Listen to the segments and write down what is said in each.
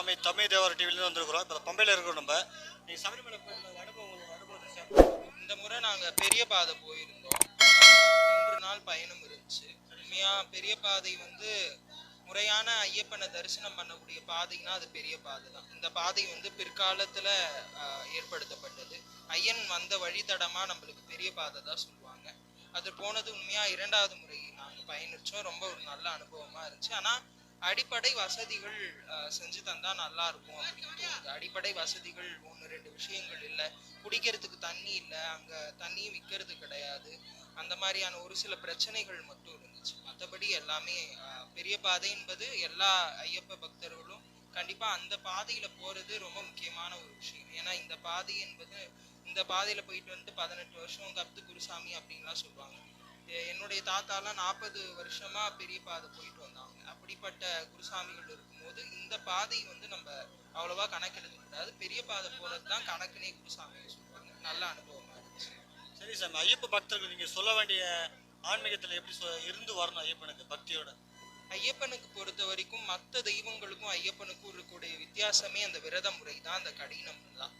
சுவாமி தமிழ் தேவர் டிவிலேருந்து வந்திருக்கிறோம். இப்போ பம்பையில் இருக்கிறோம் நம்ம. நீங்கள் சபரிமலை கோயிலில் அனுபவம் அனுபவத்தை இந்த முறை நாங்கள் பெரிய பாதை போயிருந்தோம். மூன்று நாள் பயணம் இருந்துச்சு. உண்மையாக பெரிய பாதை வந்து முறையான ஐயப்பனை தரிசனம் பண்ணக்கூடிய பாதைனா அது பெரிய பாதை தான் இந்த பாதை வந்து பிற்காலத்துல ஏற்படுத்தப்பட்டது. ஐயன் வந்த வழித்தடமா நம்மளுக்கு பெரிய பாதை தான் சொல்லுவாங்க. அது போனது உண்மையாக இரண்டாவது முறை நாங்கள் பயணித்தோம் ரொம்ப ஒரு நல்ல அனுபவமாக இருந்துச்சு. ஆனால் அடிப்படை வசதிகள் செஞ்சு தந்தா நல்லா இருக்கும் அப்படின்னு அடிப்படை வசதிகள் ஒன்று ரெண்டு விஷயங்கள் இல்லை. குடிக்கிறதுக்கு தண்ணி இல்லை. அங்க தண்ணி விற்கிறது கிடையாது. அந்த மாதிரியான ஒரு சில பிரச்சனைகள் மட்டும் இருந்துச்சு. மற்றபடி எல்லாமே பெரிய பாதை என்பது எல்லா ஐயப்ப பக்தர்களும் கண்டிப்பா அந்த பாதையில போறது ரொம்ப முக்கியமான ஒரு விஷயம். ஏன்னா இந்த பாதை என்பது இந்த பாதையில போயிட்டு வந்து பதினெட்டு வருஷம் கப்து குருசாமி அப்படின்லாம் சொல்லுவாங்க. என்னுடைய தாத்தாலாம் நாற்பது வருஷமா பெரிய பாதை போயிட்டு வந்தாங்க. அப்படிப்பட்ட குருசாமிகள் இருக்கும்போது இந்த பாதை வந்து நம்ம அவ்வளவா கணக்கெடுக்க கூடாது. பெரிய பாதை போறது தான் கணக்குனே குருசாமியை சொல்லுவாங்க. நல்ல அனுபவமா இருந்துச்சு. சரி சாமி. ஐயப்ப பக்தர்கள் நீங்கள் சொல்ல வேண்டிய ஆன்மீகத்தில் எப்படி இருந்து வரணும் ஐயப்பனுக்கு பக்தியோட? ஐயப்பனுக்கு பொறுத்த வரைக்கும் மற்ற தெய்வங்களுக்கும் ஐயப்பனுக்கும் இருக்கக்கூடிய வித்தியாசமே அந்த விரத முறை தான் அந்த கடினம் தான்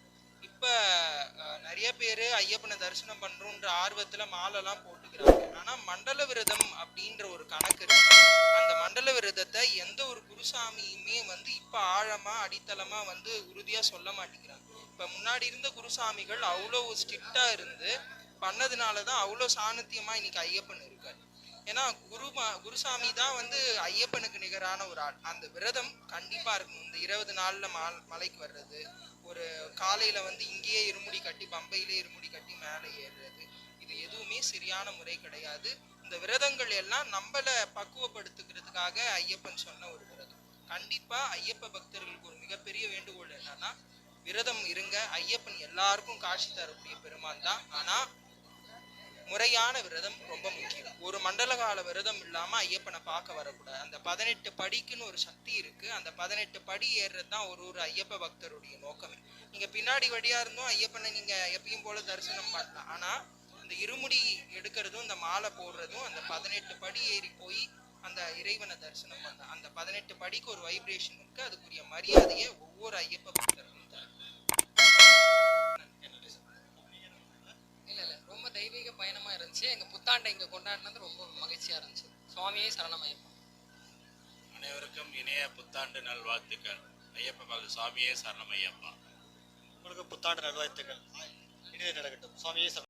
பேரு ஐயப்பனை தரிசனம் பண்றோன்ற ஆர்வத்துல மாலைலாம் போட்டுக்கிறாங்க. ஆனா மண்டல விரதம் அப்படின்ற ஒரு கணக்கு இருக்கு. அந்த மண்டல விரதத்தை எந்த ஒரு குருசாமியுமே வந்து இப்ப ஆழமா அடித்தளமா வந்து உறுதியா சொல்ல மாட்டேங்கிறாங்க. இப்ப முன்னாடி இருந்த குருசாமிகள் அவ்வளோ ஸ்ட்ரிக்டா இருந்து பண்ணதுனால தான் அவ்வளோ சாணத்தியமா இன்னைக்கு ஐயப்பன் இருக்காரு. ஏன்னா குருமா குருசாமி தான் வந்து ஐயப்பனுக்கு நிகரான ஒரு ஆள். அந்த விரதம் கண்டிப்பா இருக்கும் இந்த இருபது நாள்ல மா மலைக்கு வர்றது ஒரு காலையில வந்து இங்கேயே இருமுடி கட்டி பம்பையிலே இருமுடி கட்டி மேலே ஏறுறது இது எதுவுமே சரியான முறை கிடையாது. இந்த விரதங்கள் எல்லாம் நம்மளை பக்குவப்படுத்துக்கிறதுக்காக ஐயப்பன் சொன்ன ஒரு விரதம். கண்டிப்பா ஐயப்ப பக்தர்களுக்கு ஒரு மிகப்பெரிய வேண்டுகோள் என்னன்னா விரதம் இருங்க. ஐயப்பன் எல்லாருக்கும் காட்சி தரக்கூடிய பெருமாள் தான். ஆனா முறையான விரதம் ரொம்ப முக்கியம். ஒரு மண்டல கால விரதம் இல்லாம ஐயப்பனை பார்க்க வரக்கூடாது. அந்த பதினெட்டு படிக்குன்னு ஒரு சக்தி இருக்கு. அந்த பதினெட்டு படி ஏறுறது தான் ஒரு ஒரு ஐயப்ப பக்தருடைய நோக்கமே. நீங்க பின்னாடி வழியா இருந்தும் ஐயப்பனை நீங்க எப்பயும் போல தரிசனம் பண்ணலாம். ஆனா இந்த இருமுடி எடுக்கிறதும் இந்த மாலை போடுறதும் அந்த பதினெட்டு படி ஏறி போய் அந்த இறைவனை தரிசனம் பண்ண அந்த பதினெட்டு படிக்கு ஒரு வைப்ரேஷன் இருக்கு. அதுக்குரிய மரியாதையை ஒவ்வொரு ஐயப்ப பக்தரும் தரணும் இல்ல இல்ல ரொம்ப தெய்வீக பயணமா இருந்துச்சு. எங்க புத்தாண்டை இங்க கொண்டாடினது ரொம்ப மகிழ்ச்சியா இருந்துச்சு. சுவாமியே சரணமயப்பா அனைவருக்கும் இணைய புத்தாண்டு நல்வாழ்த்துக்கள். ஐயப்ப சுவாமியே சரணம் ஐயப்பா உங்களுக்கு புத்தாண்டு நல்வாழ்த்துக்கள். இனிதே நடக்கட்டும். சுவாமியே சரணம்.